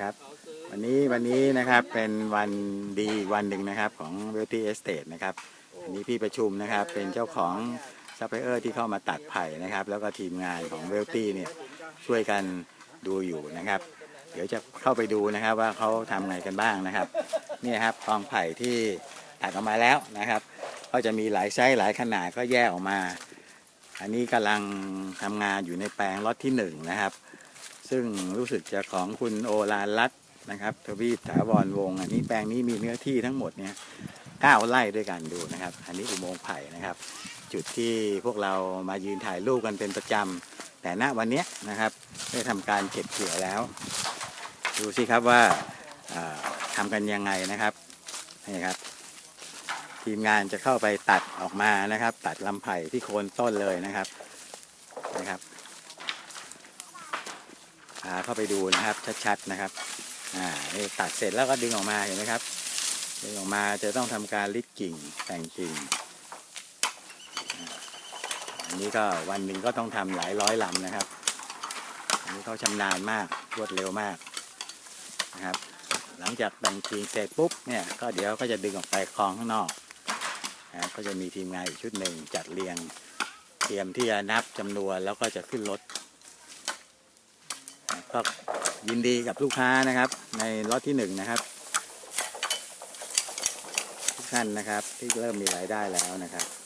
นะครับ วันนี้วันนี้นะครับเป็นวันดีอีกวันหนึ่งนะครับของ Beauty Estate นะครับวันนี้พี่ประชุมนะครับเป็นเจ้าของซัพพลายเออร์ที่เข้ามาตัดไผ่นะครับ แล้วก็ทีมงานของ Beauty เนี่ยช่วยกันดูอยู่นะครับ เดี๋ยวจะเข้าไปดูนะครับว่าเขาทำไงกันบ้างนะครับนี่ครับกองไผ่ที่ตัดออกมาแล้วนะครับ ก็จะมีหลายไซส์หลายขนาดก็แยกออกมา อันนี้กำลังทำงานอยู่ในแปลงล็อตที่หนึ่งนะครับ ซึ่งรู้สึกจะของคุณโอลานรัตนะครับทวีปถาวรวงอันนี้แปลงนี้มีเนื้อที่ทั้งหมดเนี่ยเก้าไร่ด้วยกันดูนะครับ อันนี้อุโมงค์ไผ่นะครับ จุดที่พวกเรามายืนถ่ายรูปกันเป็นประจำแต่ณวันเนี้ยนะครับได้ทำการเก็บเกี่ยวแล้ว ดูสิครับว่าอ่าทำกันยังไงนะครับนี่ครับ ทีมงานจะเข้าไปตัดออกมานะครับ ตัดลำไผ่ที่โคนต้นเลยนะครับนะครับ เข้าไปดูนะครับชัดๆนะครับอ่านี่ตัดเสร็จแล้วก็ดึงออกมาเห็นไหมครับดึงออกมาจะต้องทำการลิดกิ่งแต่งกิ่งอันนี้ก็วันหนึ่งก็ต้องทำหลายร้อยลำนะครับ อันนี้เขาชำนาญมากรวดเร็วมากนะครับ หลังจากแต่งกิ่งเสร็จปุ๊บเนี่ยก็เดี๋ยวก็จะดึงออกไปคลองข้างนอกนะก็จะมีทีมงานอีกชุดหนึ่งจัดเรียงเตรียมที่จะนับจำนวนแล้วก็จะขึ้นรถ ก็ยินดีกับลูกค้านะครับ ในล็อตที่หนึ่งนะครับทุกท่านนะครับที่เริ่มมีรายได้แล้วนะครับ